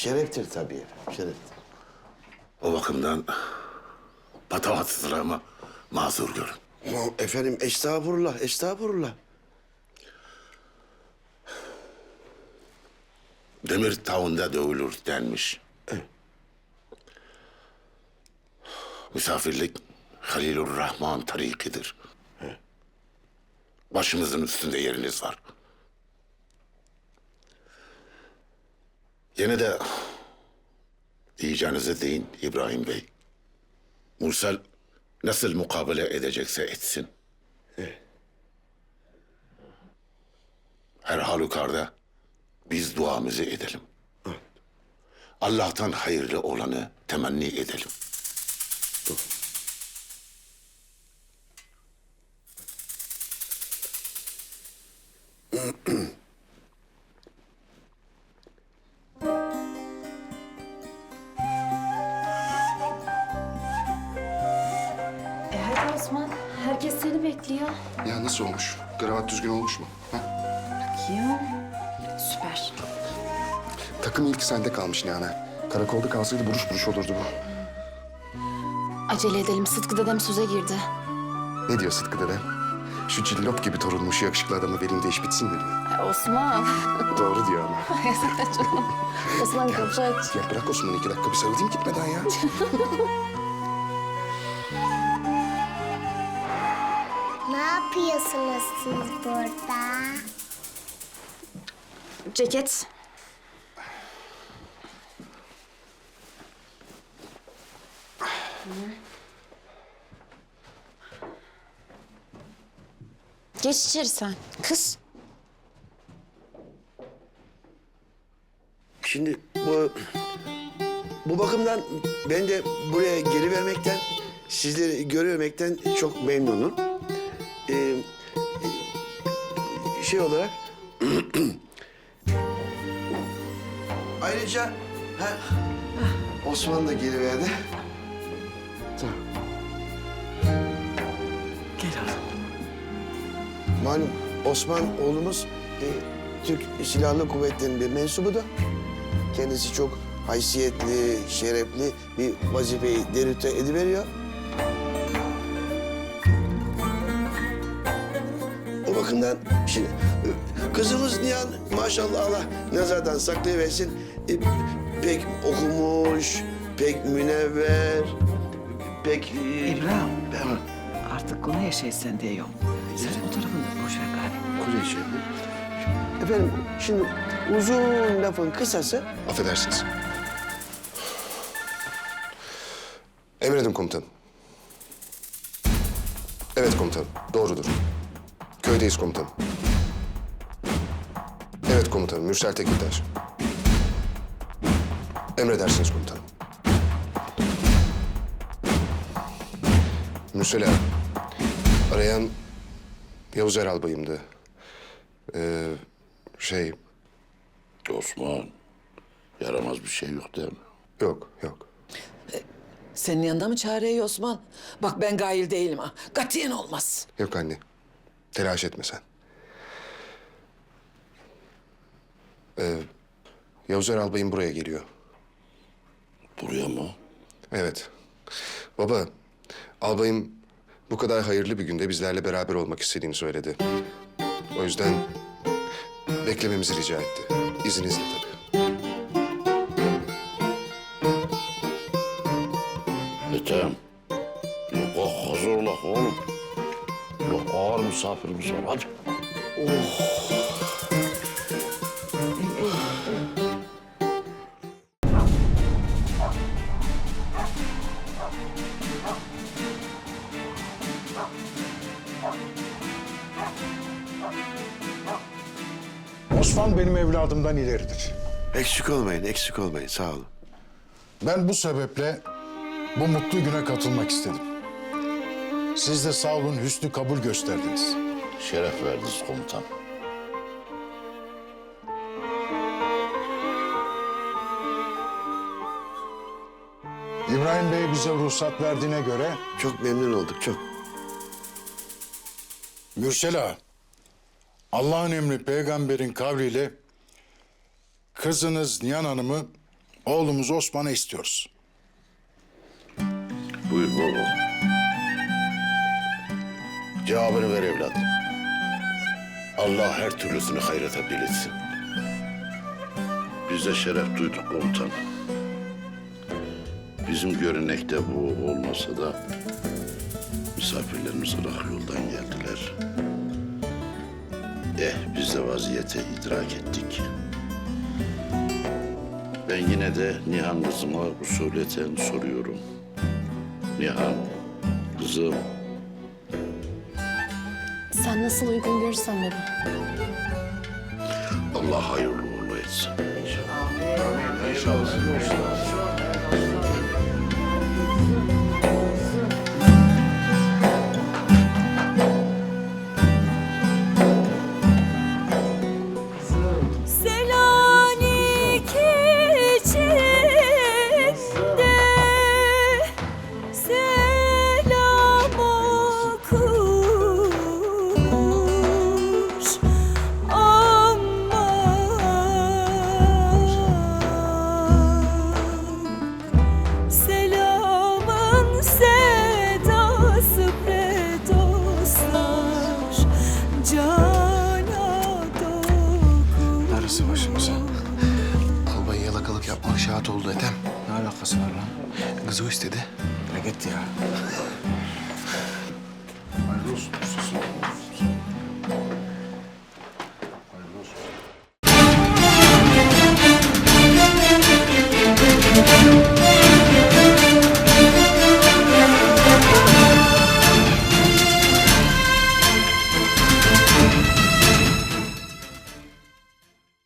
şereftir tabii şereftir. O bakımdan patavatsızlığımı mazur görün. Ama efendim estağfurullah, estağfurullah. Demir tavında dövülür denmiş. Misafirlik Halilur Rahman tarikidir. Başımızın üstünde yeriniz var. Yine de diyeceğinizi deyin İbrahim Bey. Mursal nasıl mukabele edecekse etsin. Her halükarda biz duamızı edelim. Allah'tan hayırlı olanı temenni edelim. E Bekliyor. Ya nasıl olmuş? Kravat düzgün olmuş mu? Ha? Bakayım. Süper. Takım ilk sende kalmış Nana. Karakolda kalsaydı buruş buruş olurdu bu. Acele edelim. Sıtkı dedem söze girdi. Ne diyor Sıtkı dede? Şu cillop gibi torunmuş yakışıklı adamı vereyim de iş bitsin mi diyor. E, Osman. Doğru diyor ama. Osman kapı aç. Ya bırak Osman'ı iki dakika bir sarılayım gitmeden ya. yapıyorsunuz siz burada? Ceket. Geç içeri sen. Kız. Şimdi bu bu bakımdan ben de buraya geri vermekten, sizleri görmekten çok memnunum. Ee, şey olarak ayrıca ha, Osman da geri verdi. Tamam. Gel oğlum. Malum Osman oğlumuz e, Türk Silahlı Kuvvetleri'nin bir mensubu da. Kendisi çok haysiyetli, şerefli bir vazifeyi derüte ediveriyor. Bakımdan şimdi e, kızımız Nihan maşallah Allah nazardan saklayıversin. E, pek okumuş, pek münevver, pek... e, İbrahim. Ben, Artık konu yaşaysan diye yok. Sen o tarafını da boş ver gari. Kuzey şey. Efendim şimdi uzun lafın kısası Affedersiniz. Emredin komutanım. Evet komutanım, doğrudur. Köydeyiz komutanım. Evet komutanım, Mürsel Tekintaş. Emredersiniz komutanım. Mürsel ağa, arayan Yavuz Eral bayımdı. Ee, şey, Osman, yaramaz bir şey yok değil mi? yok, yok. Senin yanında mı çareyi Osman? Bak ben gail değilim ha. Katiyen olmaz. Yok anne. Telaş etme sen. Ee, Yavuz Eral Bey'im buraya geliyor. Buraya mı? Evet. Baba, albayım bu kadar hayırlı bir günde bizlerle beraber olmak istediğini söyledi. O yüzden beklememizi rica etti. İzninizle tabii. Ethem. Yok hazır ol oğlum. Misafirimiz var hadi. Osman benim evladımdan ileridir. eksik olmayın, eksik olmayın. Sağ olun. Ben bu sebeple bu mutlu güne katılmak istedim. Siz de sağ olun hüsnü kabul gösterdiniz. Şeref verdiniz komutan. İbrahim Bey bize ruhsat verdiğine göre Çok memnun olduk, çok. Mürsel Ağa, Allah'ın emri peygamberin kavliyle kızınız Nihan Hanım'ı oğlumuz Osman'a istiyoruz. Buyur baba. Cevabını ver evlat. Allah her türlüsünü hayrete bilirsin. Biz şeref duyduk komutan. Bizim görünekte bu olmasa da misafirlerimiz Irak yoldan geldiler. Eh biz de vaziyete idrak ettik. Ben yine de Nihan kızıma usuleten soruyorum. Nihan, kızım Sen nasıl uygun görürsen baba. Allah hayırlı uğurlu etsin. Selanik Yalakalık yapmak şahat oldu Ethem. Ne alakası var lan? Kızı o istedi. Ne git ya. Hayırlı olsun.